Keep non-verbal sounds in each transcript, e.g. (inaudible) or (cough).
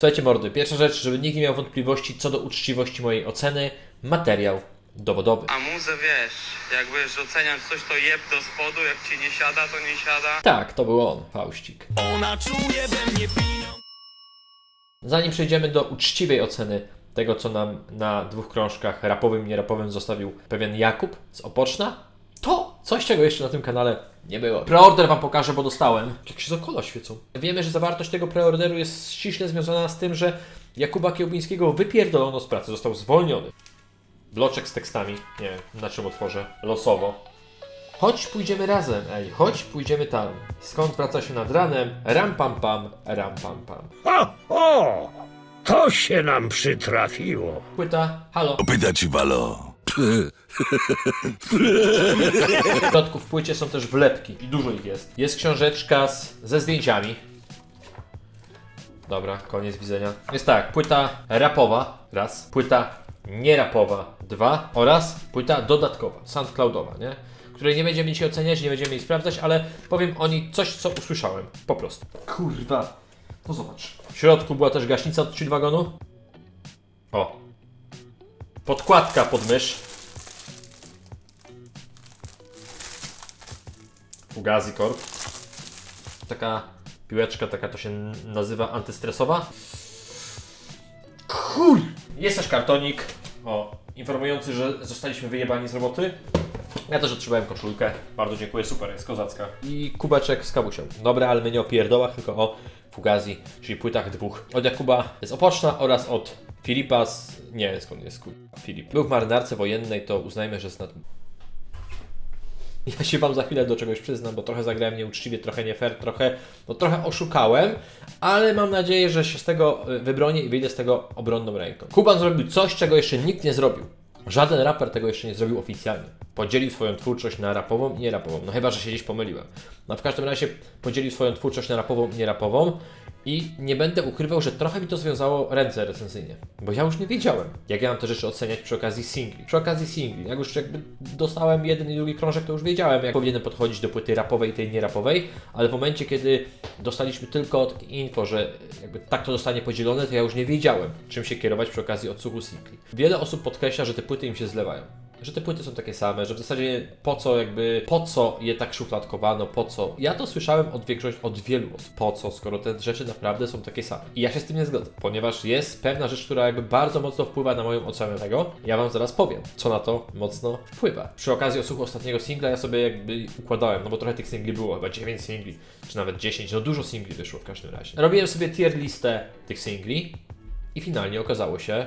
Słuchajcie mordy, pierwsza rzecz, żeby nikt nie miał wątpliwości co do uczciwości mojej oceny, materiał dowodowy. A muzę wiesz, jak będziesz oceniać coś, to jeb do spodu, jak ci nie siada, to nie siada. Tak, to był on, Faustik. Ona czuje we mnie. Zanim przejdziemy do uczciwej oceny tego, co nam na dwóch krążkach rapowym i nierapowym zostawił pewien Jakub z Opoczna, to coś, czego jeszcze na tym kanale nie było. Preorder Wam pokażę, bo dostałem. Jak się za kola świecą. Wiemy, że zawartość tego preorderu jest ściśle związana z tym, że Jakuba Kiełbińskiego wypierdolono z pracy, został zwolniony. Bloczek z tekstami, nie wiem, na czym otworzę, losowo. Chodź pójdziemy razem, ej, chodź pójdziemy tam. Skąd wraca się nad ranem? Ram pam pam, ram pam pam. O, o! To się nam przytrafiło. Płyta, halo. Pyta ci Walo. W środku w płycie są też wlepki i dużo ich jest. Jest książeczka z, ze zdjęciami. Dobra, koniec widzenia. Jest tak, płyta rapowa, raz, płyta nierapowa, dwa oraz płyta dodatkowa, soundcloudowa, nie? Której nie będziemy dzisiaj oceniać, nie będziemy jej sprawdzać, ale powiem o niej coś, co usłyszałem. Po prostu. Kurwa. No zobacz. W środku była też gaśnica od chill wagonu. O. Podkładka pod mysz. Fugazi Corp. Taka piłeczka, taka to się nazywa antystresowa. Kur... Jest też kartonik. O, informujący, że zostaliśmy wyjebani z roboty. Ja też otrzymałem koszulkę. Bardzo dziękuję, super, jest kozacka. I kubeczek z kabusią. Dobra, ale my nie o pierdołach, tylko o Fugazi, czyli płytach dwóch. Od Jakuba z Opoczna oraz od Filipa z... Nie, skąd jest. Filip. Był w marynarce wojennej, to uznajmy, że jest nad... (laughs) Ja się Wam za chwilę do czegoś przyznam, bo trochę zagrałem nieuczciwie, trochę nie fair, trochę, no trochę oszukałem, ale mam nadzieję, że się z tego y, wybronię i wyjdę z tego obronną ręką. Kuban zrobił coś, czego jeszcze nikt nie zrobił. Żaden raper tego jeszcze nie zrobił oficjalnie. Podzielił swoją twórczość na rapową i nierapową. No chyba, że się gdzieś pomyliłem. No w każdym razie podzielił swoją twórczość na rapową i nierapową i nie będę ukrywał, że trochę mi to związało ręce recenzyjnie. Bo ja już nie wiedziałem, jak ja mam te rzeczy oceniać przy okazji singli. Przy okazji singli, jak już jakby dostałem jeden i drugi krążek, to już wiedziałem, jak powinienem podchodzić do płyty rapowej i tej nierapowej, ale w momencie, kiedy dostaliśmy tylko info, że jakby tak to zostanie podzielone, to ja już nie wiedziałem, czym się kierować przy okazji odsłuchu singli. Wiele osób podkreśla, że te płyty im się zlewają że te płyty są takie same, że w zasadzie po co jakby, po co je tak szufladkowano, po co. Ja to słyszałem od, większość, od wielu osób. Po co, skoro te rzeczy naprawdę są takie same. I ja się z tym nie zgodzę, ponieważ jest pewna rzecz, która jakby bardzo mocno wpływa na moją ocenę tego. Ja Wam zaraz powiem, co na to mocno wpływa. Przy okazji odsłuchu ostatniego singla ja sobie jakby układałem, no bo trochę tych singli było, chyba 9 singli, czy nawet 10, no dużo singli wyszło w każdym razie. Robiłem sobie tier listę tych singli i finalnie okazało się,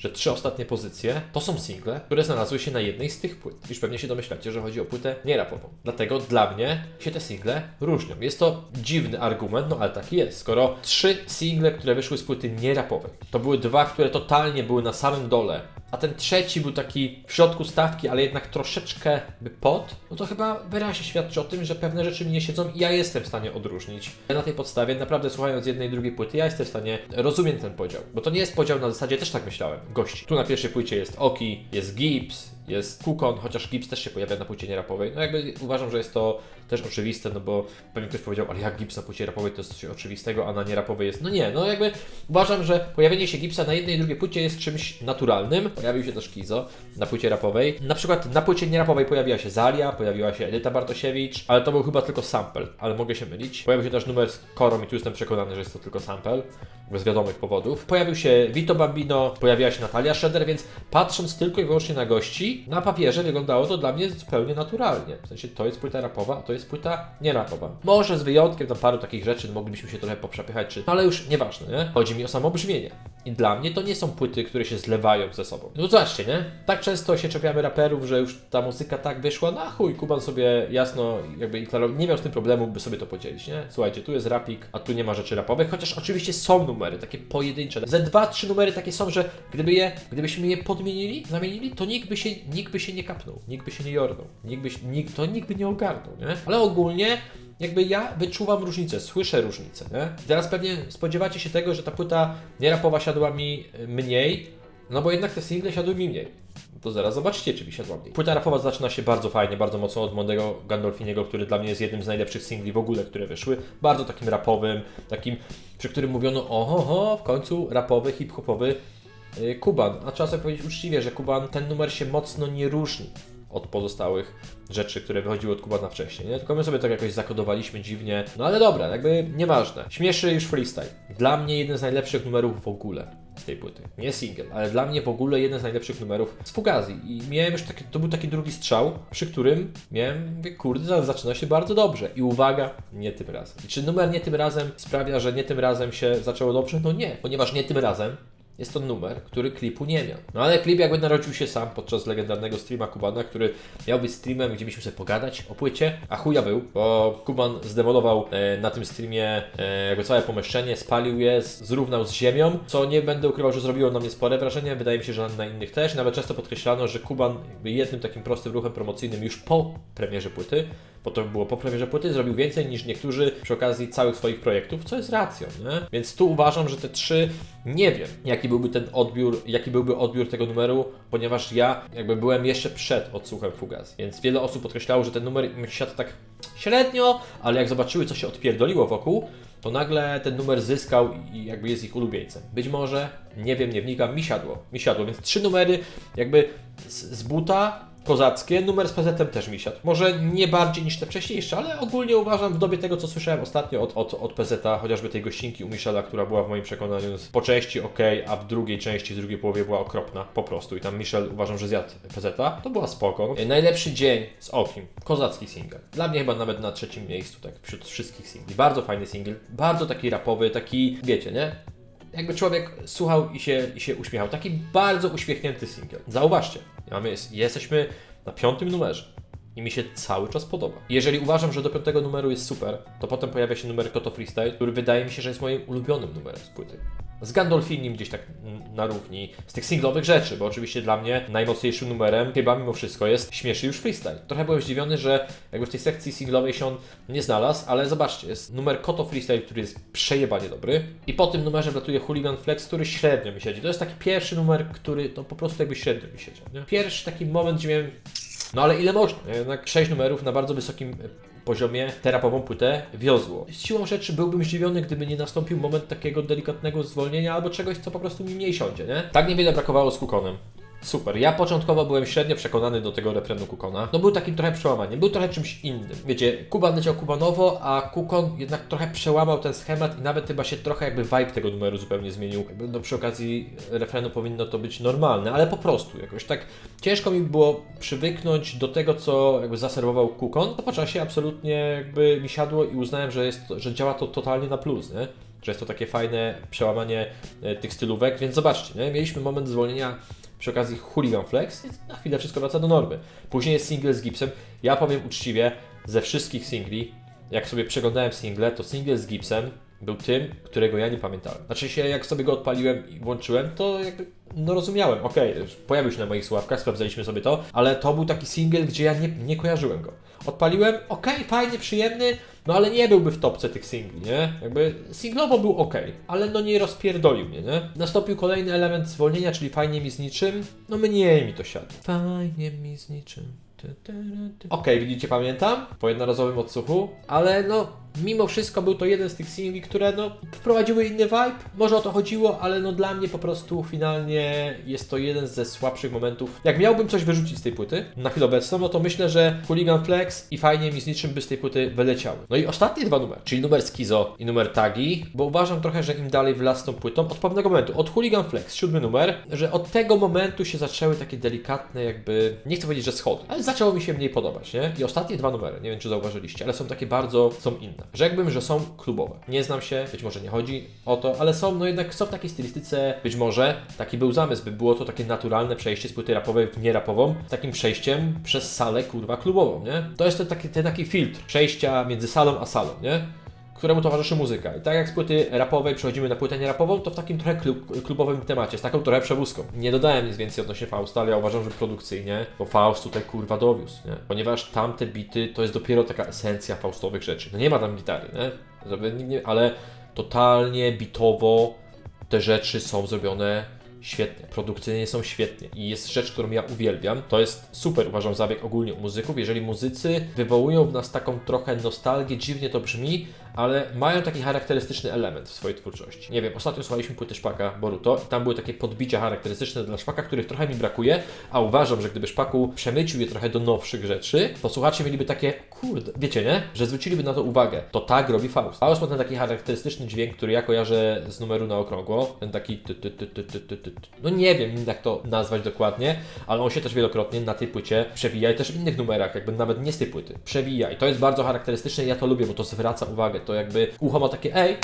że trzy ostatnie pozycje to są single, które znalazły się na jednej z tych płyt. Już pewnie się domyślacie, że chodzi o płytę nierapową. Dlatego dla mnie się te single różnią. Jest to dziwny argument, no ale taki jest. Skoro trzy single, które wyszły z płyty nierapowej, to były dwa, które totalnie były na samym dole, a ten trzeci był taki w środku stawki, ale jednak troszeczkę by pod, no to chyba wyraźnie świadczy o tym, że pewne rzeczy mi nie siedzą i ja jestem w stanie odróżnić. Na tej podstawie, naprawdę słuchając jednej i drugiej płyty, ja jestem w stanie rozumiem ten podział. Bo to nie jest podział na zasadzie, też tak myślałem, gości. Tu na pierwszej płycie jest Oki, jest Gibbs, jest Kukon, chociaż Gibbs też się pojawia na płycie nierapowej. No jakby uważam, że jest to też oczywiste, no bo pewnie ktoś powiedział, ale jak Gibbs na płycie rapowej to jest coś oczywistego, a na nierapowej jest... No nie, no jakby uważam, że pojawienie się Gibbsa na jednej i drugiej płycie jest czymś naturalnym. Pojawił się też Kizo na płycie rapowej. Na przykład na płycie nierapowej pojawiła się Zalia, pojawiła się Edyta Bartosiewicz, ale to był chyba tylko sample, ale mogę się mylić. Pojawił się też numer z Korą i tu jestem przekonany, że jest to tylko sample, bez wiadomych powodów. Pojawił się Vito Bambino, pojawiła się Natalia Schroeder, więc patrząc tylko i wyłącznie na gości, na papierze wyglądało to dla mnie zupełnie naturalnie. W sensie to jest płyta rapowa, a to jest płyta nierapowa. Może z wyjątkiem tam paru takich rzeczy moglibyśmy się trochę poprzepychać, czy... No ale już nieważne, nie? Chodzi mi o samo brzmienie. I dla mnie to nie są płyty, które się zlewają ze sobą. No zobaczcie, nie? Tak często się czepiamy raperów, że już ta muzyka tak wyszła, na chuj, Kuban sobie jasno jakby i klarowo nie miał z tym problemu, by sobie to podzielić, nie? Słuchajcie, tu jest rapik, a tu nie ma rzeczy rapowych, chociaż oczywiście są numery, takie pojedyncze. Ze dwa, trzy numery takie są, że gdyby je, gdybyśmy je podmienili, zamienili, to nikt by się, nikt by się nie kapnął, nikt by się nie jornął, nikt by, się- nikt, to nikt by nie ogarnął, nie? Ale ogólnie jakby ja wyczuwam różnicę, słyszę różnicę, nie? Teraz pewnie spodziewacie się tego, że ta płyta nierapowa siadła mi y, mniej, no bo jednak te single siadły mi mniej. to zaraz zobaczycie, czy mi siadła mniej. Płyta rapowa zaczyna się bardzo fajnie, bardzo mocno od młodego Gandolfiniego, który dla mnie jest jednym z najlepszych singli w ogóle, które wyszły. Bardzo takim rapowym, takim, przy którym mówiono, oho, ho, w końcu rapowy, hip-hopowy Kuban. A trzeba sobie powiedzieć uczciwie, że Kuban, ten numer się mocno nie różni od pozostałych rzeczy, które wychodziły od Kubana wcześniej, nie? Tylko my sobie tak jakoś zakodowaliśmy dziwnie. No ale dobra, jakby nieważne. Śmieszy już freestyle. Dla mnie jeden z najlepszych numerów w ogóle z tej płyty. Nie single, ale dla mnie w ogóle jeden z najlepszych numerów z Fugazi. I miałem już taki, to był taki drugi strzał, przy którym miałem, mówię, kurde, zaczyna się bardzo dobrze. I uwaga, nie tym razem. I czy numer nie tym razem sprawia, że nie tym razem się zaczęło dobrze? No nie, ponieważ nie tym razem jest to numer, który klipu nie miał. No ale klip jakby narodził się sam podczas legendarnego streama Kubana, który miał być streamem, gdzie mieliśmy sobie pogadać o płycie, a chuja był, bo Kuban zdemolował e, na tym streamie e, jakby całe pomieszczenie, spalił je, zrównał z ziemią, co nie będę ukrywał, że zrobiło na mnie spore wrażenie, wydaje mi się, że na innych też. Nawet często podkreślano, że Kuban jednym takim prostym ruchem promocyjnym już po premierze płyty bo to było po premierze płyty, zrobił więcej niż niektórzy przy okazji całych swoich projektów, co jest racją, nie? Więc tu uważam, że te trzy, nie wiem, jaki byłby ten odbiór, jaki byłby odbiór tego numeru, ponieważ ja jakby byłem jeszcze przed odsłuchem Fugazi, więc wiele osób podkreślało, że ten numer im siadł tak średnio, ale jak zobaczyły, co się odpierdoliło wokół, to nagle ten numer zyskał i jakby jest ich ulubieńcem. Być może, nie wiem, nie wnikam, mi siadło, mi siadło, więc trzy numery jakby z, z buta kozackie, numer z PZ też mi siadł. Może nie bardziej niż te wcześniejsze, ale ogólnie uważam w dobie tego, co słyszałem ostatnio od, od, od PZ, chociażby tej gościnki u Michela, która była w moim przekonaniu po części ok, a w drugiej części, w drugiej połowie była okropna po prostu. I tam Michel uważam, że zjadł PZ, to była spoko. E, Najlepszy dzień z Okim, kozacki single. Dla mnie chyba nawet na trzecim miejscu, tak wśród wszystkich singli. Bardzo fajny single, bardzo taki rapowy, taki, wiecie, nie? Jakby człowiek słuchał i się, i się uśmiechał. Taki bardzo uśmiechnięty singiel. Zauważcie, mamy, jesteśmy na piątym numerze. I mi się cały czas podoba. Jeżeli uważam, że do piątego numeru jest super, to potem pojawia się numer Koto Freestyle, który wydaje mi się, że jest moim ulubionym numerem z płyty. Z Gandolfinim gdzieś tak na równi, z tych singlowych rzeczy, bo oczywiście dla mnie najmocniejszym numerem chyba mimo wszystko jest Śmieszy już freestyle. Trochę byłem zdziwiony, że jakby w tej sekcji singlowej się on nie znalazł, ale zobaczcie, jest numer Koto Freestyle, który jest przejebanie dobry i po tym numerze wlatuje Hooligan Flex, który średnio mi siedzi. To jest taki pierwszy numer, który no po prostu jakby średnio mi siedział. Nie? Pierwszy taki moment, gdzie miałem no ale ile można? Jednak 6 numerów na bardzo wysokim e, poziomie terapową płytę wiozło. Siłą rzeczy byłbym zdziwiony, gdyby nie nastąpił moment takiego delikatnego zwolnienia albo czegoś, co po prostu mi mniej siądzie, nie? Tak niewiele brakowało z Kukonem. Super. Ja początkowo byłem średnio przekonany do tego refrenu Kukona. No był takim trochę przełamaniem, był trochę czymś innym. Wiecie, Kuban leciał Kubanowo, a Kukon jednak trochę przełamał ten schemat i nawet chyba się trochę jakby vibe tego numeru zupełnie zmienił. No przy okazji refrenu powinno to być normalne, ale po prostu jakoś tak ciężko mi było przywyknąć do tego, co jakby zaserwował Kukon. To po czasie absolutnie jakby mi siadło i uznałem, że, jest, że działa to totalnie na plus, nie? Że jest to takie fajne przełamanie e, tych stylówek, więc zobaczcie, nie? mieliśmy moment zwolnienia przy okazji Hooligan Flex, więc na chwilę wszystko wraca do normy. Później jest single z Gipsem. Ja powiem uczciwie, ze wszystkich singli, jak sobie przeglądałem single, to single z Gipsem był tym, którego ja nie pamiętałem. Znaczy się, jak sobie go odpaliłem i włączyłem, to jakby, no rozumiałem, okej, już pojawił się na moich sławkach, sprawdzaliśmy sobie to, ale to był taki single, gdzie ja nie, nie kojarzyłem go. Odpaliłem, okej, fajnie, przyjemny, no ale nie byłby w topce tych singli, nie? Jakby singlowo był ok, ale no nie rozpierdolił mnie, nie? Nastąpił kolejny element zwolnienia, czyli fajnie mi z niczym, no mniej mi to siadło. Fajnie mi z niczym. Okej, widzicie, pamiętam, po jednorazowym odsłuchu, ale no, mimo wszystko był to jeden z tych singli, które no, wprowadziły inny vibe. Może o to chodziło, ale no dla mnie po prostu finalnie jest to jeden ze słabszych momentów. Jak miałbym coś wyrzucić z tej płyty na chwilę obecną, no to myślę, że Hooligan Flex i fajnie mi z niczym by z tej płyty wyleciały. No i ostatnie dwa numery, czyli numer Skizo i numer Tagi, bo uważam trochę, że im dalej w las z tą płytą, od pewnego momentu, od Hooligan Flex, siódmy numer, że od tego momentu się zaczęły takie delikatne jakby, nie chcę powiedzieć, że schody, ale zaczęło mi się mniej podobać, nie? I ostatnie dwa numery, nie wiem czy zauważyliście, ale są takie bardzo, są inne. Rzekłbym, że są klubowe. Nie znam się, być może nie chodzi o to, ale są, no jednak są w takiej stylistyce, być może taki był zamysł, by było to takie naturalne przejście z płyty rapowej w nierapową, takim przejściem przez salę, kurwa, klubową, nie? To jest ten taki, ten taki filtr przejścia między salą a salą, nie? Któremu towarzyszy muzyka. I tak jak z płyty rapowej przechodzimy na płytę nierapową, to w takim trochę klub, klubowym temacie, z taką trochę przewózką. Nie dodałem nic więcej odnośnie Fausta, ale ja uważam, że produkcyjnie, bo Faust tutaj kurwa dowiózł, nie? Ponieważ tamte bity to jest dopiero taka esencja Faustowych rzeczy. No nie ma tam gitary, nie? Żeby, nie ale totalnie bitowo te rzeczy są zrobione świetnie, produkcyjnie są świetnie i jest rzecz, którą ja uwielbiam. To jest super, uważam, zabieg ogólnie u muzyków, jeżeli muzycy wywołują w nas taką trochę nostalgię, dziwnie to brzmi, ale mają taki charakterystyczny element w swojej twórczości. Nie wiem, ostatnio słuchaliśmy płyty Szpaka Boruto i tam były takie podbicia charakterystyczne dla Szpaka, których trochę mi brakuje, a uważam, że gdyby Szpaku przemycił je trochę do nowszych rzeczy, to słuchacze mieliby takie, kurde, wiecie, nie? Że zwróciliby na to uwagę. To tak robi Faust. Faust ma ten taki charakterystyczny dźwięk, który ja kojarzę z numeru na okrągło, ten taki ty, ty, ty, ty, ty, ty, no nie wiem jak to nazwać dokładnie, ale on się też wielokrotnie na tej płycie przewija i też w innych numerach, jakby nawet nie z tej płyty. Przewija i to jest bardzo charakterystyczne ja to lubię, bo to zwraca uwagę, to jakby ucho ma takie, ej,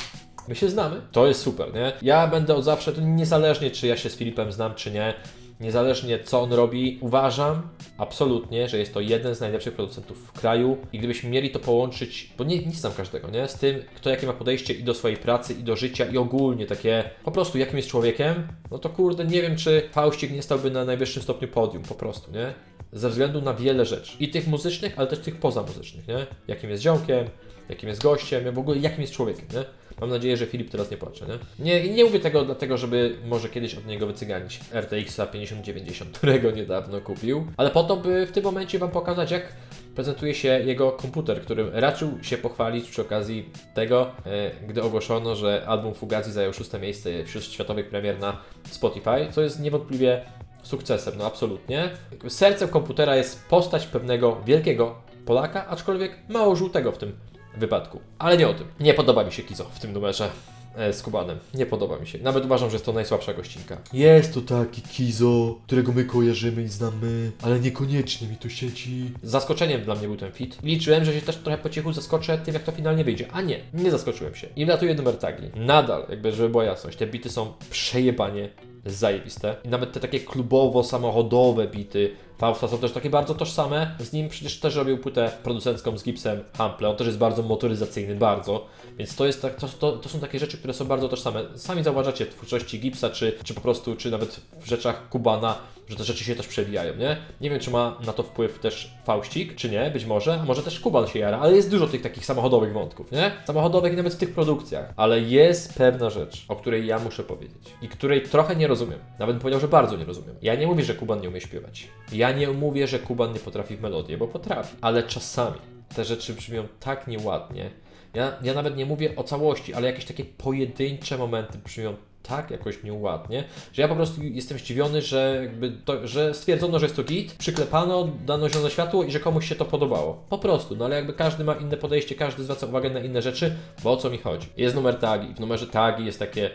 My się znamy. To jest super, nie? Ja będę od zawsze, to niezależnie czy ja się z Filipem znam, czy nie, niezależnie co on robi, uważam absolutnie, że jest to jeden z najlepszych producentów w kraju i gdybyśmy mieli to połączyć, bo nie, nie znam każdego, nie? Z tym, kto jakie ma podejście i do swojej pracy, i do życia, i ogólnie takie, po prostu jakim jest człowiekiem, no to kurde, nie wiem, czy Faustik nie stałby na najwyższym stopniu podium, po prostu, nie? Ze względu na wiele rzeczy. I tych muzycznych, ale też tych pozamuzycznych, nie? Jakim jest ziomkiem, jakim jest gościem, w ogóle jakim jest człowiekiem, nie? Mam nadzieję, że Filip teraz nie płacze, nie? Nie, nie mówię tego dlatego, żeby może kiedyś od niego wycyganić RTX 5090, którego niedawno kupił, ale po to, by w tym momencie Wam pokazać, jak prezentuje się jego komputer, którym raczył się pochwalić przy okazji tego, e, gdy ogłoszono, że album Fugazi zajął szóste miejsce wśród światowych premier na Spotify, co jest niewątpliwie sukcesem, no absolutnie. Sercem komputera jest postać pewnego wielkiego Polaka, aczkolwiek mało żółtego w tym wypadku. Ale nie o tym. Nie podoba mi się Kizo w tym numerze e, z Kubanem. Nie podoba mi się. Nawet uważam, że jest to najsłabsza gościnka. Jest to taki Kizo, którego my kojarzymy i znamy, ale niekoniecznie mi to sieci. Zaskoczeniem dla mnie był ten fit. Liczyłem, że się też trochę po cichu zaskoczę tym, jak to finalnie wyjdzie. A nie, nie zaskoczyłem się. I latuje numer tagi. Nadal, jakby, żeby była jasność, te bity są przejebanie zajebiste. I nawet te takie klubowo-samochodowe bity Fausta są też takie bardzo tożsame. Z nim przecież też robił płytę producencką z Gipsem Hample. On też jest bardzo motoryzacyjny, bardzo. Więc to, jest tak, to, to, to są takie rzeczy, które są bardzo tożsame. Sami zauważacie w twórczości Gipsa, czy, czy po prostu, czy nawet w rzeczach Kubana, że te rzeczy się też przewijają, nie? Nie wiem, czy ma na to wpływ też Faustik, czy nie, być może, a może też Kuban się jara, ale jest dużo tych takich samochodowych wątków, nie? Samochodowych i nawet w tych produkcjach. Ale jest pewna rzecz, o której ja muszę powiedzieć i której trochę nie rozumiem. Nawet bym powiedział, że bardzo nie rozumiem. Ja nie mówię, że Kuban nie umie śpiewać. Ja nie mówię, że Kuban nie potrafi w melodię, bo potrafi. Ale czasami te rzeczy brzmią tak nieładnie. Ja, ja nawet nie mówię o całości, ale jakieś takie pojedyncze momenty brzmią tak jakoś nieładnie, że ja po prostu jestem zdziwiony, że, jakby to, że stwierdzono, że jest to git, przyklepano, dano zielone światło i że komuś się to podobało. Po prostu, no ale jakby każdy ma inne podejście, każdy zwraca uwagę na inne rzeczy, bo o co mi chodzi? Jest numer tagi, w numerze tagi jest takie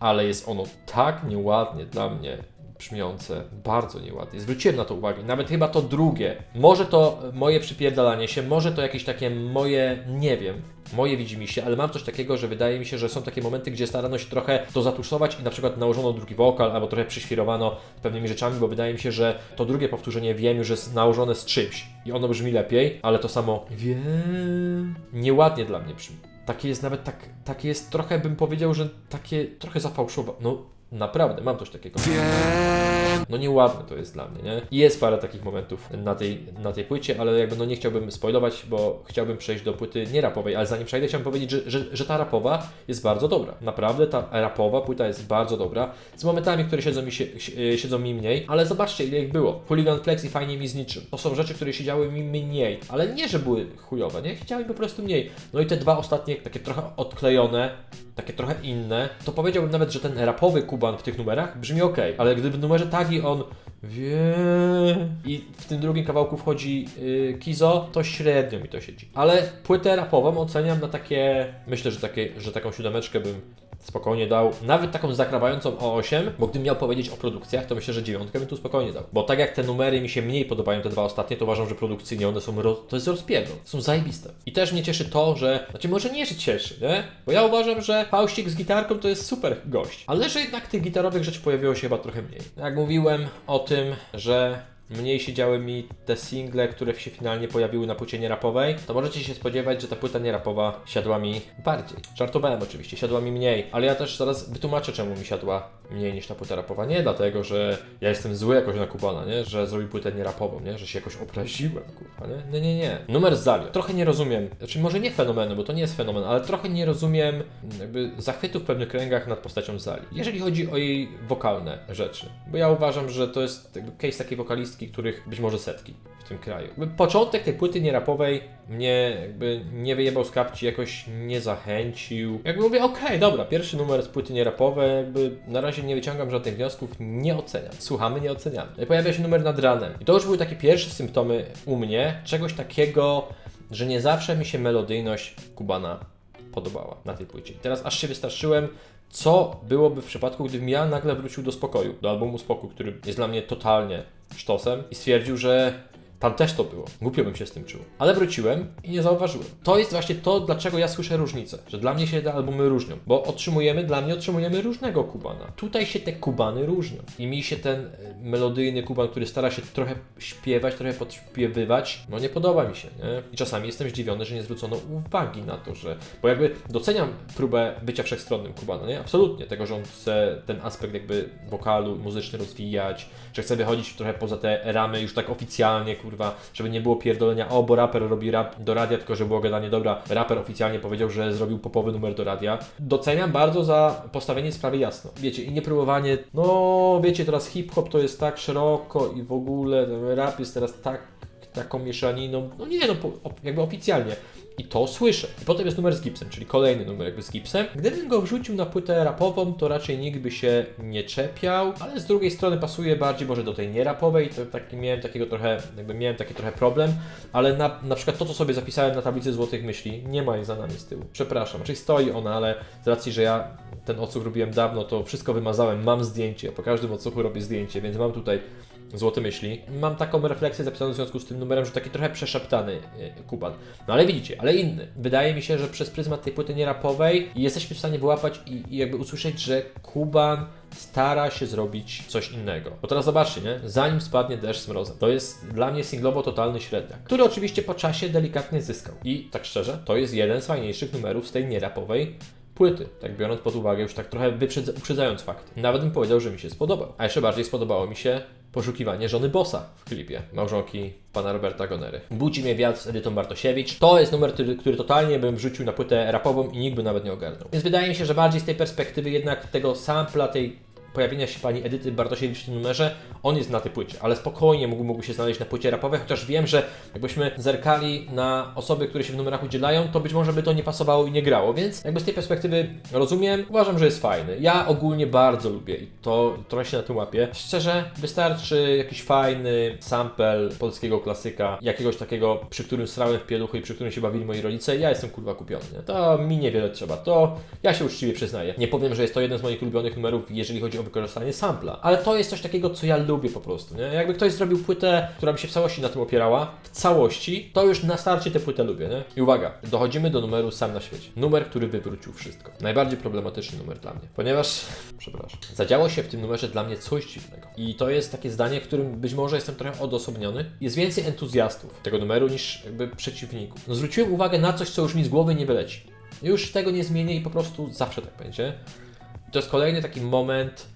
ale jest ono tak nieładnie dla mnie brzmiące, bardzo nieładnie. Zwróciłem na to uwagę, nawet chyba to drugie. Może to moje przypierdalanie się, może to jakieś takie moje, nie wiem, moje widzimisię, ale mam coś takiego, że wydaje mi się, że są takie momenty, gdzie starano się trochę to zatuszować i na przykład nałożono drugi wokal, albo trochę przyświrowano pewnymi rzeczami, bo wydaje mi się, że to drugie powtórzenie wiem już jest nałożone z czymś i ono brzmi lepiej, ale to samo wiem, nieładnie dla mnie brzmi. Takie jest nawet tak, takie jest trochę bym powiedział, że takie trochę zafałszowane. No naprawdę, mam coś takiego. No nieładne to jest dla mnie, nie? Jest parę takich momentów na tej, na tej płycie, ale jakby no nie chciałbym spoilować, bo chciałbym przejść do płyty nie rapowej, ale zanim przejdę chciałbym powiedzieć, że, że, że ta rapowa jest bardzo dobra. Naprawdę ta rapowa płyta jest bardzo dobra. Z momentami, które siedzą mi, się, si- siedzą mi mniej, ale zobaczcie ile ich było. Hooligan Flex i fajnie mi z niczym. To są rzeczy, które siedziały mi mniej, ale nie, że były chujowe, nie? Mi po prostu mniej. No i te dwa ostatnie, takie trochę odklejone, takie trochę inne, to powiedziałbym nawet, że ten rapowy Kuban w tych numerach brzmi ok, ale gdyby w numerze tagi on wie i w tym drugim kawałku wchodzi y, Kizo, to średnio mi to siedzi. Ale płytę rapową oceniam na takie, myślę, że, takie, że taką siódemeczkę bym spokojnie dał, nawet taką zakrawającą o 8, bo gdybym miał powiedzieć o produkcjach, to myślę, że dziewiątkę bym tu spokojnie dał. Bo tak jak te numery mi się mniej podobają, te dwa ostatnie, to uważam, że produkcyjnie one są, roz... to jest rozpierdol, są zajebiste. I też mnie cieszy to, że, znaczy może nie, że cieszy, nie? Bo ja uważam, że Faustik z gitarką to jest super gość. Ale że jednak tych gitarowych rzeczy pojawiło się chyba trochę mniej. Jak mówiłem o tym, że mniej siedziały mi te single, które się finalnie pojawiły na płycie nierapowej, to możecie się spodziewać, że ta płyta nierapowa siadła mi bardziej. Żartowałem oczywiście, siadła mi mniej, ale ja też zaraz wytłumaczę, czemu mi siadła mniej niż ta płyta rapowa. Nie dlatego, że ja jestem zły jakoś na Kubana, nie? Że zrobił płytę nierapową, nie? Że się jakoś obraziłem, kurwa, nie? Nie, nie, nie. Numer z Zalio. Trochę nie rozumiem, znaczy może nie fenomenu, bo to nie jest fenomen, ale trochę nie rozumiem jakby zachwytu w pewnych kręgach nad postacią Zali. Jeżeli chodzi o jej wokalne rzeczy. Bo ja uważam, że to jest jakby case takiej wokalistki, których być może setki w tym kraju. Początek tej płyty nierapowej mnie jakby nie wyjebał z kapci, jakoś nie zachęcił. Jakby mówię, okej, dobra, pierwszy numer z płyty nierapowej, jakby na razie nie wyciągam żadnych wniosków, nie oceniam. Słuchamy, nie oceniamy. No i pojawia się numer nad ranem. I to już były takie pierwsze symptomy u mnie, czegoś takiego, że nie zawsze mi się melodyjność Kubana podobała na tej płycie. I teraz aż się wystraszyłem, co byłoby w przypadku, gdybym ja nagle wrócił do spokoju, do albumu Spokój, który jest dla mnie totalnie sztosem i stwierdził, że tam też to było. Głupio bym się z tym czuł. Ale wróciłem i nie zauważyłem. To jest właśnie to, dlaczego ja słyszę różnicę. Że dla mnie się te albumy różnią. Bo otrzymujemy, dla mnie otrzymujemy różnego Kubana. Tutaj się te Kubany różnią. I mi się ten e, melodyjny Kuban, który stara się trochę śpiewać, trochę podśpiewywać, no nie podoba mi się, nie? I czasami jestem zdziwiony, że nie zwrócono uwagi na to, że... Bo jakby doceniam próbę bycia wszechstronnym Kubana, nie? Absolutnie. Tego, że on chce ten aspekt jakby wokalu muzyczny rozwijać, że chce wychodzić trochę poza te ramy już tak oficjalnie, kurwa, żeby nie było pierdolenia, o, bo raper robi rap do radia, tylko że było gadanie, dobra, raper oficjalnie powiedział, że zrobił popowy numer do radia. Doceniam bardzo za postawienie sprawy jasno. Wiecie, i nie próbowanie, no, wiecie, teraz hip-hop to jest tak szeroko i w ogóle rap jest teraz tak, taką mieszaniną, no nie, no, jakby oficjalnie. I to słyszę. I potem jest numer z Gipsem, czyli kolejny numer jakby z Gipsem. Gdybym go wrzucił na płytę rapową, to raczej nikt by się nie czepiał, ale z drugiej strony pasuje bardziej może do tej nierapowej, to taki, miałem takiego trochę, jakby miałem taki trochę problem, ale na, na przykład to, co sobie zapisałem na tablicy złotych myśli, nie ma jej za nami z tyłu. Przepraszam, czyli stoi ona, ale z racji, że ja ten odsłuch robiłem dawno, to wszystko wymazałem, mam zdjęcie, po każdym odsłuchu robię zdjęcie, więc mam tutaj Złote myśli. Mam taką refleksję zapisaną w związku z tym numerem, że taki trochę przeszeptany e, Kuban. No ale widzicie, ale inny. Wydaje mi się, że przez pryzmat tej płyty nierapowej jesteśmy w stanie wyłapać i, i jakby usłyszeć, że Kuban stara się zrobić coś innego. Bo teraz zobaczcie, nie? Zanim spadnie deszcz z mrozem. To jest dla mnie singlowo totalny średniak, który oczywiście po czasie delikatnie zyskał. I tak szczerze, to jest jeden z fajniejszych numerów z tej nierapowej płyty, tak biorąc pod uwagę, już tak trochę uprzedzając fakty. Nawet bym powiedział, że mi się spodobał. A jeszcze bardziej spodobało mi się poszukiwanie żony bossa w klipie, małżonki pana Roberta Gonery. Budzi mnie wiatr z Edytą Bartosiewicz. To jest numer, który, który totalnie bym wrzucił na płytę rapową i nikt by nawet nie ogarnął. Więc wydaje mi się, że bardziej z tej perspektywy jednak tego sampla, tej pojawienia się pani Edyty Bartosiewicz w tym numerze, on jest na tej płycie, ale spokojnie mógł, mógł się znaleźć na płycie rapowej, chociaż wiem, że jakbyśmy zerkali na osoby, które się w numerach udzielają, to być może by to nie pasowało i nie grało, więc jakby z tej perspektywy rozumiem, uważam, że jest fajny. Ja ogólnie bardzo lubię i to trochę się na tym łapię. Szczerze, wystarczy jakiś fajny sample polskiego klasyka, jakiegoś takiego, przy którym strałem w pieluchy i przy którym się bawili moi rodzice, ja jestem kurwa kupiony. Nie? To mi niewiele trzeba, to ja się uczciwie przyznaję. Nie powiem, że jest to jeden z moich ulubionych numerów, jeżeli chodzi o wykorzystanie sampla, ale to jest coś takiego, co ja lubię po prostu, nie? Jakby ktoś zrobił płytę, która by się w całości na tym opierała, w całości, to już na starcie tę płytę lubię, nie? I uwaga, dochodzimy do numeru Sam na świecie. Numer, który wywrócił wszystko. Najbardziej problematyczny numer dla mnie, ponieważ, (laughs) przepraszam, zadziało się w tym numerze dla mnie coś dziwnego. I to jest takie zdanie, w którym być może jestem trochę odosobniony. Jest więcej entuzjastów tego numeru niż jakby przeciwników. No, zwróciłem uwagę na coś, co już mi z głowy nie wyleci. Już tego nie zmienię i po prostu zawsze tak będzie. To jest kolejny taki moment,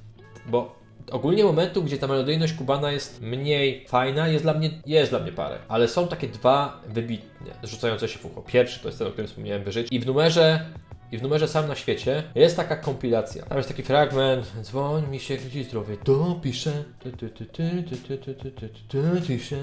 bo ogólnie momentów, gdzie ta melodyjność Kubana jest mniej fajna, jest dla mnie, jest dla mnie parę. Ale są takie dwa wybitnie rzucające się w ucho. Pierwszy to jest ten, o którym wspomniałem wyżyć. I w numerze i w numerze Sam na świecie jest taka kompilacja. Tam jest taki fragment. Dzwoń mi się, gdzie zdrowie dopiszę.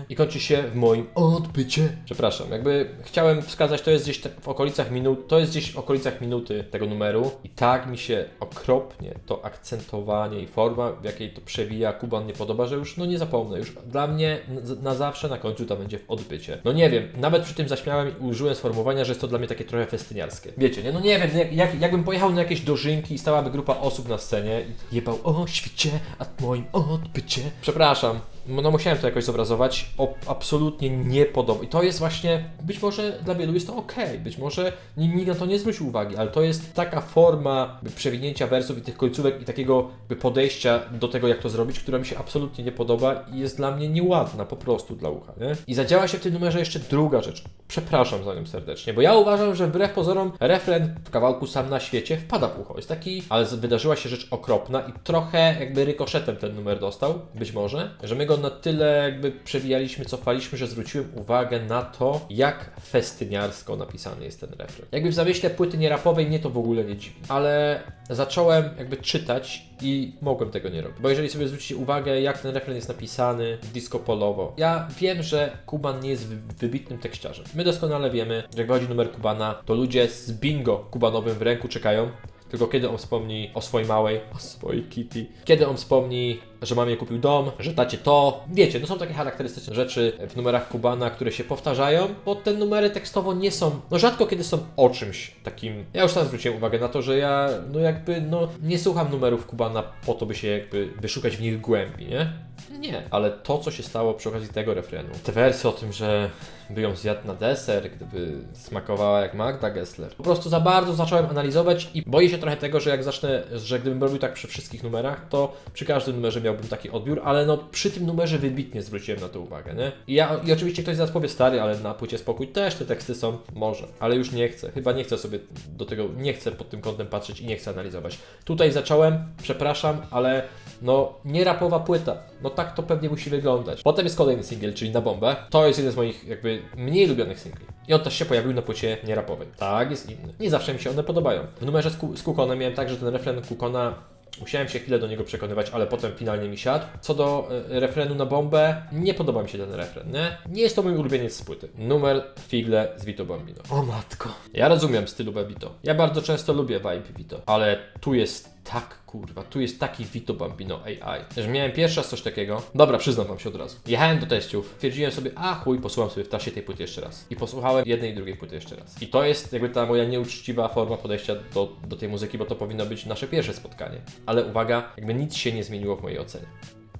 I kończy się w moim odbycie. Przepraszam, jakby chciałem wskazać, to jest gdzieś tak w okolicach minut, to jest gdzieś w okolicach minuty tego numeru. I tak mi się okropnie to akcentowanie i forma, w jakiej to przewija Kuban nie podoba, że już no nie zapomnę. Już dla mnie na zawsze na końcu to będzie w odbycie. No nie wiem, nawet przy tym zaśmiałem i użyłem sformułowania, że jest to dla mnie takie trochę festyniarskie. Wiecie, nie? No nie wiem, jak, jak, jakbym pojechał na jakieś dożynki i stałaby grupa osób na scenie i jebał o świcie, a moim odbycie. Przepraszam, no musiałem to jakoś zobrazować, o, absolutnie nie podoba. I to jest właśnie, być może dla wielu jest to ok, być może nikt, na to nie zwrócił uwagi, ale to jest taka forma przewinięcia wersów i tych końcówek i takiego podejścia do tego, jak to zrobić, która mi się absolutnie nie podoba i jest dla mnie nieładna po prostu dla ucha, nie? I zadziała się w tym numerze jeszcze druga rzecz. Przepraszam za nią serdecznie, bo ja uważam, że wbrew pozorom refren w kawałku sam na świecie wpada w ucho. Jest taki, ale wydarzyła się rzecz okropna i trochę jakby rykoszetem ten numer dostał, być może, że my go na tyle jakby przewijaliśmy, cofaliśmy, że zwróciłem uwagę na to, jak festyniarsko napisany jest ten refren. Jakby w zamyśle płyty nierapowej mnie to w ogóle nie dziwi, ale zacząłem jakby czytać i mogłem tego nie robić. Bo jeżeli sobie zwrócicie uwagę, jak ten refren jest napisany disco polowo, ja wiem, że Kuban nie jest wy- wybitnym tekściarzem. My doskonale wiemy, że jak wychodzi numer Kubana, to ludzie z bingo kubanowym w ręku czekają. Tylko kiedy on wspomni o swojej małej, o swojej Kitty, kiedy on wspomni, że mamie kupił dom, że tacie to, wiecie, to są takie charakterystyczne rzeczy w numerach Kubana, które się powtarzają, bo te numery tekstowo nie są, no rzadko kiedy są o czymś takim. Ja już sam zwróciłem uwagę na to, że ja, no jakby, no nie słucham numerów Kubana po to, by się jakby wyszukać w nich głębi, nie? Nie, ale to, co się stało przy okazji tego refrenu, te wersy o tym, że by ją zjadł na deser, gdyby smakowała jak Magda Gessler. Po prostu za bardzo zacząłem analizować i boję się trochę tego, że jak zacznę, że gdybym robił tak przy wszystkich numerach, to przy każdym numerze miałbym taki odbiór, ale no przy tym numerze wybitnie zwróciłem na to uwagę, nie? I, ja, i oczywiście ktoś zaraz powie stary, ale na płycie spokój też te teksty są, może, ale już nie chcę, chyba nie chcę sobie do tego, nie chcę pod tym kątem patrzeć i nie chcę analizować. Tutaj zacząłem, przepraszam, ale no nie rapowa płyta. No tak to pewnie musi wyglądać. Potem jest kolejny singiel, czyli Na Bombę. To jest jeden z moich jakby mniej lubionych singli. I on też się pojawił na płycie nierapowej. Tak, jest inny. Nie zawsze mi się one podobają. W numerze z, Ku- z Kukonem miałem tak, że ten refren Kukona Musiałem się chwilę do niego przekonywać, ale potem finalnie mi siadł. Co do e, refrenu na bombę, nie podoba mi się ten refren, nie? Nie jest to mój ulubieniec z płyty. Numer Figle z Vito Bambino. O matko. Ja rozumiem stylu Vito. Ja bardzo często lubię vibe Vito, ale tu jest tak kurwa, tu jest taki Vito Bambino AI, że miałem pierwszy raz coś takiego. Dobra, przyznam wam się od razu. Jechałem do teściów, stwierdziłem sobie, a chuj, posłucham sobie w trasie tej płyty jeszcze raz. I posłuchałem jednej i drugiej płyty jeszcze raz. I to jest jakby ta moja nieuczciwa forma podejścia do, do tej muzyki, bo to powinno być nasze pierwsze spotkanie. Ale uwaga, jakby nic się nie zmieniło w mojej ocenie.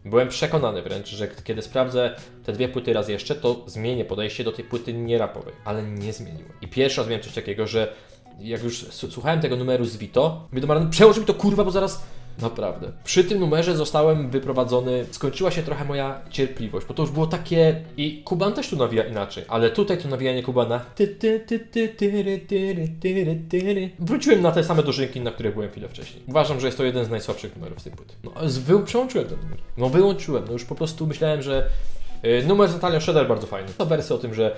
Byłem przekonany wręcz, że kiedy sprawdzę te dwie płyty raz jeszcze, to zmienię podejście do tej płyty nierapowej, ale nie zmieniłem. I pierwszy raz miałem coś takiego, że jak już słuchałem tego numeru z Vito, mówię do Marleny, przełóż mi to kurwa, bo zaraz... Naprawdę. Przy tym numerze zostałem wyprowadzony, skończyła się trochę moja cierpliwość, bo to już było takie... I Kuban też tu nawija inaczej, ale tutaj to nawijanie Kubana... Wróciłem na te same dożynki, na których byłem chwilę wcześniej. Uważam, że jest to jeden z najsłabszych numerów z tej płyty. No, przełączyłem ten numer. No wyłączyłem, no już po prostu myślałem, że Numer z Natalią Schroeder bardzo fajny. To wersy o tym, że e,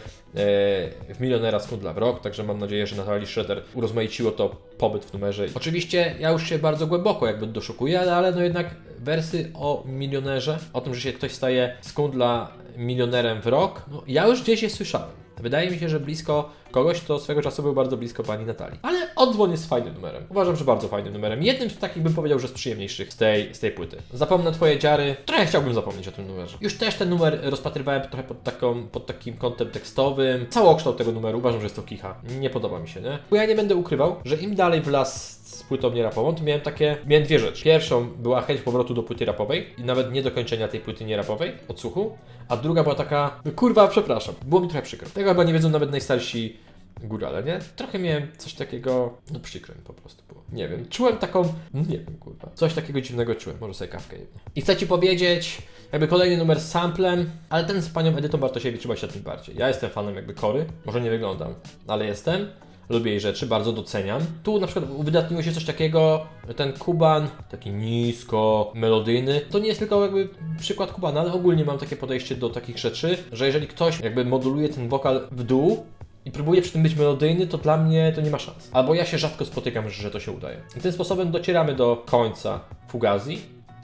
w Milionera skundla w rok, także mam nadzieję, że Natalii Schroeder urozmaiciło to pobyt w numerze. Oczywiście ja już się bardzo głęboko jakby doszukuję, ale, ale no jednak wersy o milionerze, o tym, że się ktoś staje skundla milionerem w rok, no ja już gdzieś je słyszałem. Wydaje mi się, że blisko kogoś, kto swego czasu był bardzo blisko pani Natalii. Ale Oddzwoń jest fajnym numerem. Uważam, że bardzo fajnym numerem. Jednym z takich bym powiedział, że z przyjemniejszych z tej, z tej płyty. Zapomnę Twoje dziary. Trochę chciałbym zapomnieć o tym numerze. Już też ten numer rozpatrywałem trochę pod, taką, pod takim kątem tekstowym. Całokształt tego numeru uważam, że jest to kicha. Nie podoba mi się, nie? Bo ja nie będę ukrywał, że im dalej w las z płytą nierapową, to miałem takie, miałem dwie rzeczy. Pierwszą była chęć powrotu do płyty rapowej i nawet nie dokończenia tej płyty nierapowej, odsłuchu, a druga była taka, no kurwa, przepraszam, było mi trochę przykro. Tego chyba nie wiedzą nawet najstarsi górale, nie? Trochę miałem coś takiego, no przykro mi po prostu było. Nie wiem, czułem taką, no nie wiem, kurwa, coś takiego dziwnego czułem, może sobie kawkę jedną. I chcę Ci powiedzieć, jakby kolejny numer z samplem, ale ten z panią Edytą Bartosiewicz chyba się tym bardziej. Ja jestem fanem jakby Kory, może nie wyglądam, ale jestem. Lubię jej rzeczy, bardzo doceniam. Tu na przykład uwydatniło się coś takiego, ten Kuban, taki nisko, melodyjny, to nie jest tylko jakby przykład Kubana, ale ogólnie mam takie podejście do takich rzeczy, że jeżeli ktoś jakby moduluje ten wokal w dół, i próbuje przy tym być melodyjny, to dla mnie to nie ma szans. Albo ja się rzadko spotykam, że to się udaje. I tym sposobem docieramy do końca Fugazi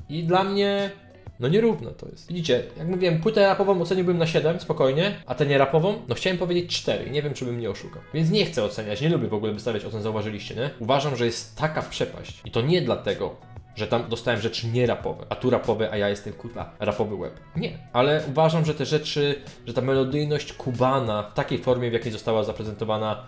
i dla mnie no nierówno to jest. Widzicie, jak mówiłem, płytę rapową oceniłbym na 7 spokojnie, a tę nierapową, no chciałem powiedzieć 4 i nie wiem, czy bym nie oszukał. Więc nie chcę oceniać, nie lubię w ogóle wystawiać ocen, zauważyliście, nie? Uważam, że jest taka przepaść i to nie dlatego, że tam dostałem rzeczy nierapowe, a tu rapowe, a ja jestem kurwa rapowy web. Nie, ale uważam, że te rzeczy, że ta melodyjność Kubana w takiej formie, w jakiej została zaprezentowana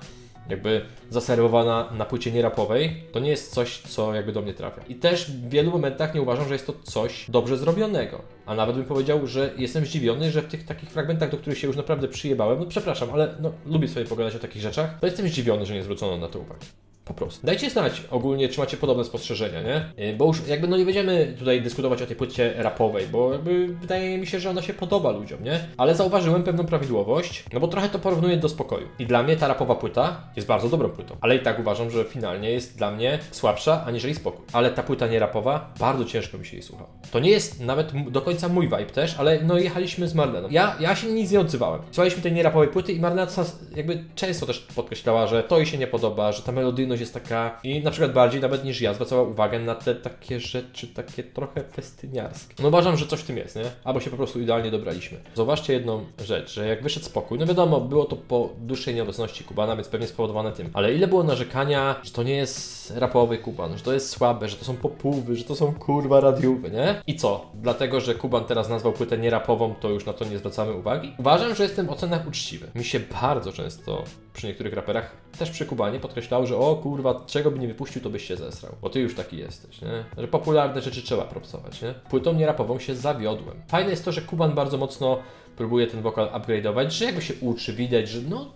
jakby zaserwowana na płycie nierapowej, to nie jest coś, co jakby do mnie trafia. I też w wielu momentach nie uważam, że jest to coś dobrze zrobionego. A nawet bym powiedział, że jestem zdziwiony, że w tych takich fragmentach, do których się już naprawdę przyjebałem, no przepraszam, ale no, lubię sobie pogadać o takich rzeczach, to jestem zdziwiony, że nie zwrócono na to uwagi. Po prostu. Dajcie znać ogólnie, czy macie podobne spostrzeżenia, nie? Yy, Bo już jakby no nie będziemy tutaj dyskutować o tej płycie rapowej, bo jakby wydaje mi się, że ona się podoba ludziom, nie? Ale zauważyłem pewną prawidłowość, no bo trochę to porównuję do spokoju. I dla mnie ta rapowa płyta jest bardzo dobrą płytą, ale i tak uważam, że finalnie jest dla mnie słabsza aniżeli spokój. Ale ta płyta nierapowa, bardzo ciężko mi się jej słuchało. To nie jest nawet do końca mój vibe też, ale no jechaliśmy z Marleną. Ja, ja się nic nie odzywałem. Słuchaliśmy tej nierapowej płyty i Marlena jakby często też podkreślała, że to jej się nie podoba, że ta melodyjność jest taka i na przykład bardziej nawet niż ja zwracała uwagę na te takie rzeczy, takie trochę festyniarskie. No uważam, że coś w tym jest, nie? Albo się po prostu idealnie dobraliśmy. Zauważcie jedną rzecz, że jak wyszedł spokój, no wiadomo, było to po dłuższej nieobecności Kubana, więc pewnie spowodowane tym. Ale ile było narzekania, że to nie jest rapowy Kuban, że to jest słabe, że to są popówy, że to są kurwa radiówy, nie? I co? Dlatego, że Kuban teraz nazwał płytę nierapową, to już na to nie zwracamy uwagi? Uważam, że jestem w ocenach uczciwy. Mi się bardzo często przy niektórych raperach, też przy Kubanie, podkreślał, że o kurwa, czego by nie wypuścił, to byś się zesrał. Bo ty już taki jesteś, nie? Że popularne rzeczy trzeba propsować, nie? Płytą nierapową się zawiodłem. Fajne jest to, że Kuban bardzo mocno próbuje ten wokal upgrade'ować, że jakby się uczy, widać, że no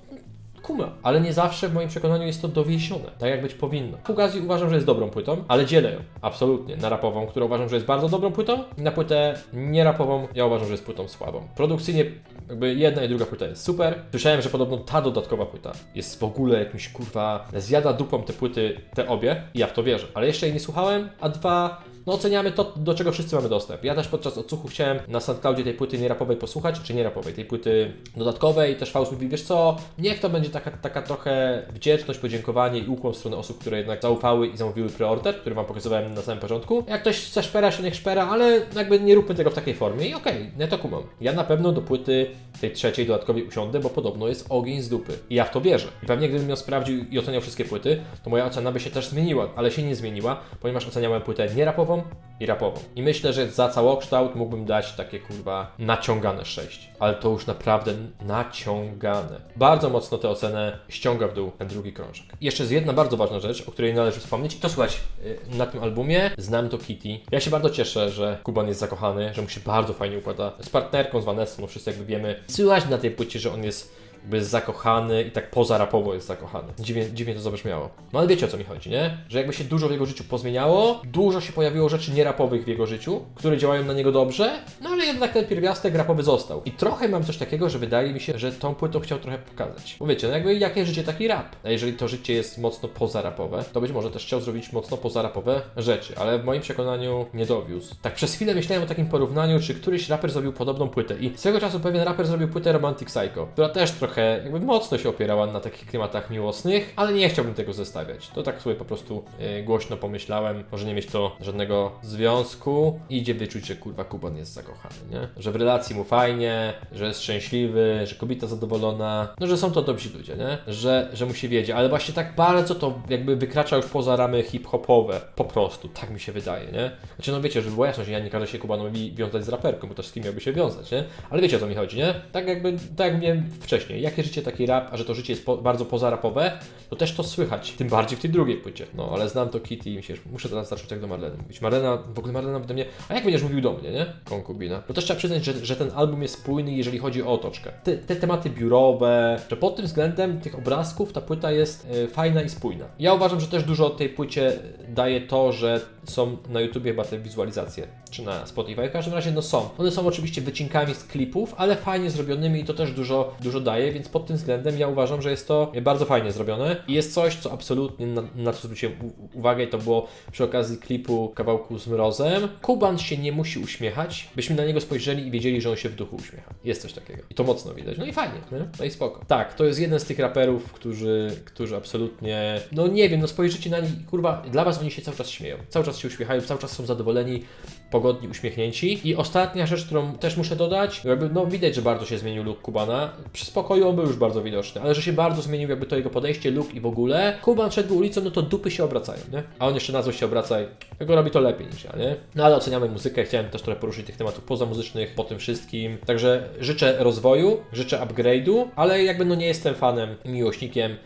Kuma. Ale nie zawsze w moim przekonaniu jest to dowiezione, tak jak być powinno. Fugazi uważam, że jest dobrą płytą, ale dzielę ją absolutnie na rapową, którą uważam, że jest bardzo dobrą płytą i na płytę nierapową, ja uważam, że jest płytą słabą. Produkcyjnie jakby jedna i druga płyta jest super. Słyszałem, że podobno ta dodatkowa płyta jest w ogóle jakimś kurwa, zjada dupą te płyty, te obie i ja w to wierzę. Ale jeszcze jej nie słuchałem, a dwa, no oceniamy to, do czego wszyscy mamy dostęp. Ja też podczas odsłuchu chciałem na SoundCloudzie tej płyty nierapowej posłuchać, czy nierapowej, tej płyty dodatkowej. Też Faust mówi, wiesz co, niech to będzie taka, taka trochę wdzięczność, podziękowanie i ukłon w stronę osób, które jednak zaufały i zamówiły preorder, który Wam pokazywałem na samym początku. Jak ktoś chce szpera, się niech szpera, ale jakby nie róbmy tego w takiej formie i okej, ja to kumam. Ja na pewno do płyty tej trzeciej dodatkowej usiądę, bo podobno jest ogień z dupy. I ja w to wierzę. I pewnie gdybym ją sprawdził i oceniał wszystkie płyty, to moja ocena by się też zmieniła, ale się nie zmieniła, ponieważ oceniałem płytę nierapową i rapową. I myślę, że za całokształt mógłbym dać takie kurwa naciągane 6. Ale to już naprawdę naciągane. Bardzo mocno tę ocenę ściąga w dół ten drugi krążek. I jeszcze jest jedna bardzo ważna rzecz, o której należy wspomnieć. I to słuchać, y, na tym albumie znam to Kitty. Ja się bardzo cieszę, że Kuban jest zakochany, że mu się bardzo fajnie układa z partnerką, z Vanessą, no wszyscy jakby wiemy. Słychać na tej płycie, że on jest jakby zakochany i tak poza rapowo jest zakochany. Dziwnie, dziwnie to zabrzmiało. No ale wiecie o co mi chodzi, nie? Że jakby się dużo w jego życiu pozmieniało, dużo się pojawiło rzeczy nierapowych w jego życiu, które działają na niego dobrze, no ale jednak ten pierwiastek rapowy został. I trochę mam coś takiego, że wydaje mi się, że tą płytą chciał trochę pokazać. Bo wiecie, no jakby jakie życie, taki rap. A jeżeli to życie jest mocno pozarapowe, to być może też chciał zrobić mocno pozarapowe rzeczy, ale w moim przekonaniu nie dowiózł. Tak przez chwilę myślałem o takim porównaniu, czy któryś raper zrobił podobną płytę. I swego czasu pewien raper zrobił płytę Romantic Psycho, która też trochę jakby mocno się opierała na takich klimatach miłosnych, ale nie chciałbym tego zestawiać. To tak sobie po prostu yy, głośno pomyślałem, może nie mieć to żadnego związku. Idzie wyczuć, że kurwa Kuban jest zakochany, nie? Że w relacji mu fajnie, że jest szczęśliwy, że kobieta zadowolona, no że są to dobrzy ludzie, nie? Że, że mu się wiedzie, ale właśnie tak bardzo to jakby wykracza już poza ramy hip-hopowe, po prostu, tak mi się wydaje, nie? Znaczy no wiecie, żeby była jasność, ja nie każę się Kubanowi wiązać z raperką, bo też z kim miałby się wiązać, nie? Ale wiecie o co mi chodzi, nie? Tak jakby, tak jak mówiłem wcześniej, jakie życie taki rap, a że to życie jest po, bardzo pozarapowe, to też to słychać, tym bardziej w tej drugiej płycie. No, ale znam to Kitty i myślę, muszę teraz zacząć tak do Marleny mówić. Marlena, w ogóle Marlena do mnie, a jak będziesz mówił do mnie, nie? Konkubina. Bo też trzeba przyznać, że, że ten album jest spójny, jeżeli chodzi o otoczkę. Te, te tematy biurowe, że pod tym względem tych obrazków ta płyta jest e, fajna i spójna. Ja uważam, że też dużo tej płycie daje to, że są na YouTubie chyba te wizualizacje, czy na Spotify, w każdym razie no są. One są oczywiście wycinkami z klipów, ale fajnie zrobionymi i to też dużo, dużo daje, więc pod tym względem ja uważam, że jest to bardzo fajnie zrobione i jest coś, co absolutnie na, na co zwróciłem uwagę i to było przy okazji klipu kawałku z Mrozem. Kuban się nie musi uśmiechać, byśmy na niego spojrzeli i wiedzieli, że on się w duchu uśmiecha. Jest coś takiego. I to mocno widać. No i fajnie, nie? No i spoko. Tak, to jest jeden z tych raperów, którzy, którzy absolutnie, no nie wiem, no spojrzycie na nich, kurwa, dla was oni się cały czas śmieją. Cały czas się uśmiechają, cały czas są zadowoleni, pogodni, uśmiechnięci. I ostatnia rzecz, którą też muszę dodać, jakby, no widać, że bardzo się zmienił look Kubana. Przy spokoju on był już bardzo widoczny, ale że się bardzo zmienił jakby to jego podejście, look i w ogóle. Kuban szedł ulicą, no to dupy się obracają, nie? A on jeszcze nazwał się obracaj, tylko robi to lepiej niż ja, nie? No ale oceniamy muzykę, chciałem też trochę poruszyć tych tematów pozamuzycznych po tym wszystkim. Także życzę rozwoju, życzę upgrade'u, ale jakby no nie jestem fanem miłośnikiem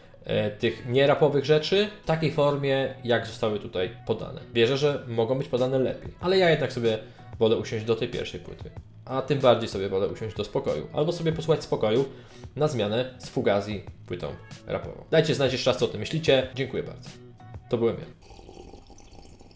tych nierapowych rzeczy w takiej formie, jak zostały tutaj podane. Wierzę, że mogą być podane lepiej, ale ja jednak sobie wolę usiąść do tej pierwszej płyty. A tym bardziej sobie wolę usiąść do spokoju. Albo sobie posłuchać spokoju na zmianę z Fugazi płytą rapową. Dajcie znać jeszcze raz, co o tym myślicie. Dziękuję bardzo. To byłem ja.